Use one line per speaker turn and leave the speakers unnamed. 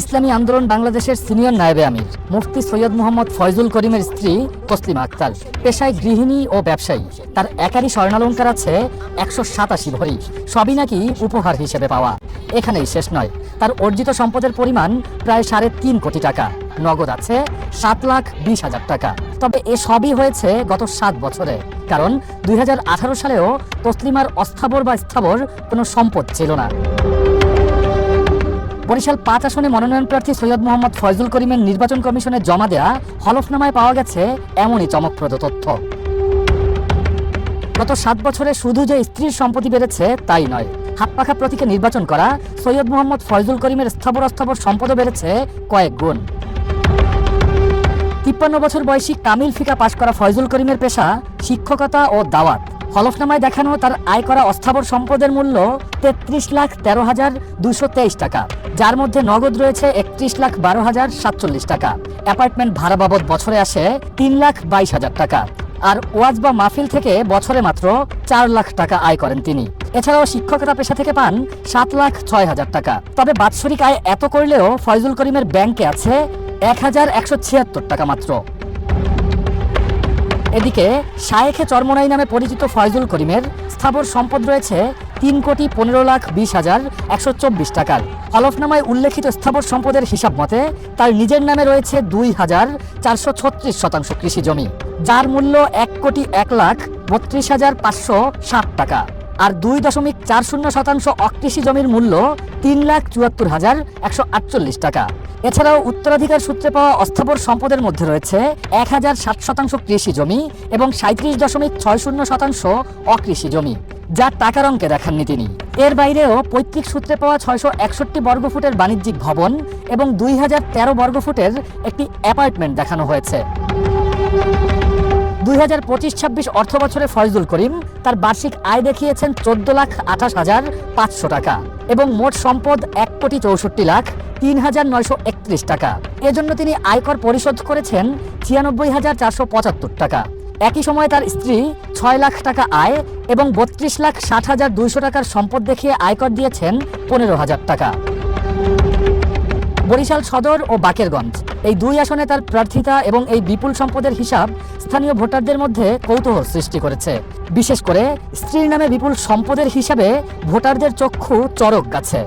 ইসলামী আন্দোলন বাংলাদেশের সিনিয়র নায়েবে আমির, মুফতি সৈয়দ মোহাম্মদ ফয়জুল করিমের স্ত্রী তসলিমা আক্তার। পেশায় গৃহিণী ও ব্যবসায়ী। তার একারই স্বর্ণালঙ্কার আছে একশো সাতাশি ভরি। সবই নাকি উপহার হিসেবে পাওয়া। এখানেই শেষ নয়। তার অর্জিত সম্পদের পরিমাণ প্রায় সাড়ে তিন কোটি টাকা। নগদ আছে সাত লাখ বিশ হাজার টাকা। তবে এ সবই হয়েছে গত সাত বছরে। কারণ দুই হাজার আঠারো সালেও তসলিমার অস্থাবর বা স্থাবর কোনো সম্পদ ছিল না। বরিশাল পাঁচ আসনে মনোনয়ন প্রার্থী সৈয়দ মোহাম্মদ ফয়জুল করিমের নির্বাচন কমিশনে জমা দেয়া হলফনামায় পাওয়া গেছে এমনই চমকপ্রদ তথ্য। গত সাত বছরে শুধু যে স্ত্রীর সম্পত্তি বেড়েছে, তাই নয়। হাতপাখা প্রতীকে নির্বাচন করা সৈয়দ মোহাম্মদ ফয়জুল করিমের স্থাবর অস্থাবর সম্পদও বেড়েছে কয়েক গুণ। তিপ্পান্ন বছর বয়সী কামিল ফিকা পাশ করা ফয়জুল করিমের পেশা শিক্ষকতা ও দাওয়াত। হলফনামায় দেখানো তার আয় করা অস্থাবর সম্পদের মূল্য তেত্রিশ লাখ তেরো হাজার দুশো তেইশ টাকা, যার মধ্যে নগদ রয়েছে একত্রিশ লাখ বারো হাজার সাতচল্লিশ টাকা। অ্যাপার্টমেন্ট ভাড়া বাবদ বছরে আসে তিন লাখ বাইশ হাজার টাকা। আর ওয়াজ বা মাহফিল থেকে বছরে মাত্র চার লাখ টাকা আয় করেন তিনি। এছাড়াও শিক্ষকতা পেশা থেকে পান সাত লাখ ছয় হাজার টাকা। তবে বাৎসরিক আয় এত করলেও ফয়জুল করিমের ব্যাংকে আছে এক হাজার একশো ছিয়াত্তর টাকা মাত্র। এদিকে শায়েখে চরমনাই নামে পরিচিত ফয়জুল করিমের স্থাবর সম্পদ রয়েছে তিন কোটি পনেরো লাখ বিশ হাজার একশো চব্বিশ টাকার। হলফনামায় উল্লেখিত স্থাবর সম্পদের হিসাব মতে, তার নিজের নামে রয়েছে দুই হাজার চারশো ছত্রিশ শতাংশ কৃষি জমি, যার মূল্য এক কোটি এক লাখ বত্রিশ হাজার পাঁচশো ষাট টাকা। আর দুই দশমিক চার শূন্য শতাংশ অকৃষি জমির মূল্য তিন লাখ চুয়াত্তর হাজার একশো আটচল্লিশ টাকা। এছাড়াও উত্তরাধিকার সূত্রে পাওয়া অস্থাবর সম্পদের মধ্যে রয়েছে এক হাজার ষাট শতাংশ কৃষি জমি এবং সাঁত্রিশ দশমিক ছয় শূন্য শতাংশ অকৃষি জমি, যা টাকার অঙ্কে দেখাননি তিনি। এর বাইরেও পৈতৃক সূত্রে পাওয়া ছয়শো একষট্টি বর্গফুটের বাণিজ্যিক ভবন এবং দুই হাজার তেরো বর্গফুটের একটি অ্যাপার্টমেন্ট দেখানো হয়েছে। দুই হাজার পঁচিশ ছাব্বিশ অর্থ বছরে ফয়জুল করিম তার বার্ষিক আয় দেখিয়েছেন চোদ্দ লাখ আঠাশ হাজার পাঁচশো টাকা এবং মোট সম্পদ এক কোটি চৌষট্টি লাখ তিন হাজার নয়শো একত্রিশ টাকা। এজন্য তিনি আয়কর পরিশোধ করেছেন ছিয়ানব্বই হাজার চারশো পঁচাত্তর টাকা। একই সময় তার স্ত্রী ছয় লাখ টাকা আয় এবং বত্রিশ লাখ ষাট হাজার দুইশো টাকার সম্পদ দেখিয়ে আয়কর দিয়েছেন পনেরো হাজার টাকা। বরিশাল সদর ও বাকেরগঞ্জ, এই দুই আসনে তার প্রার্থিতা এবং এই বিপুল সম্পদের হিসাব স্থানীয় ভোটারদের মধ্যে কৌতূহল সৃষ্টি করেছে। বিশেষ করে স্ত্রীর নামে বিপুল সম্পদের হিসাবে ভোটারদের চক্ষু চরক গাছে।